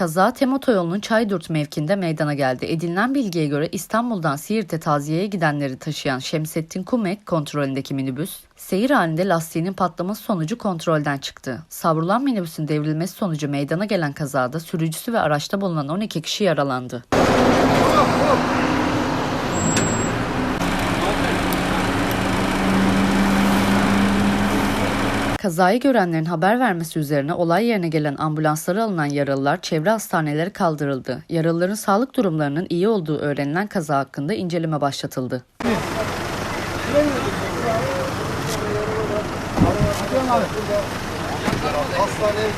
Kaza Tem Otoyolu'nun Çaydurt mevkinde meydana geldi. Edinilen bilgiye göre İstanbul'dan Siirt'e taziyeye gidenleri taşıyan Şemsettin Kumek kontrolündeki minibüs, seyir halinde lastiğinin patlaması sonucu kontrolden çıktı. Savrulan minibüsün devrilmesi sonucu meydana gelen kazada sürücüsü ve araçta bulunan 12 kişi yaralandı. Kazayı görenlerin haber vermesi üzerine olay yerine gelen ambulanslara alınan yaralılar çevre hastanelere kaldırıldı. Yaralıların sağlık durumlarının iyi olduğu öğrenilen kaza hakkında inceleme başlatıldı. Hastaneye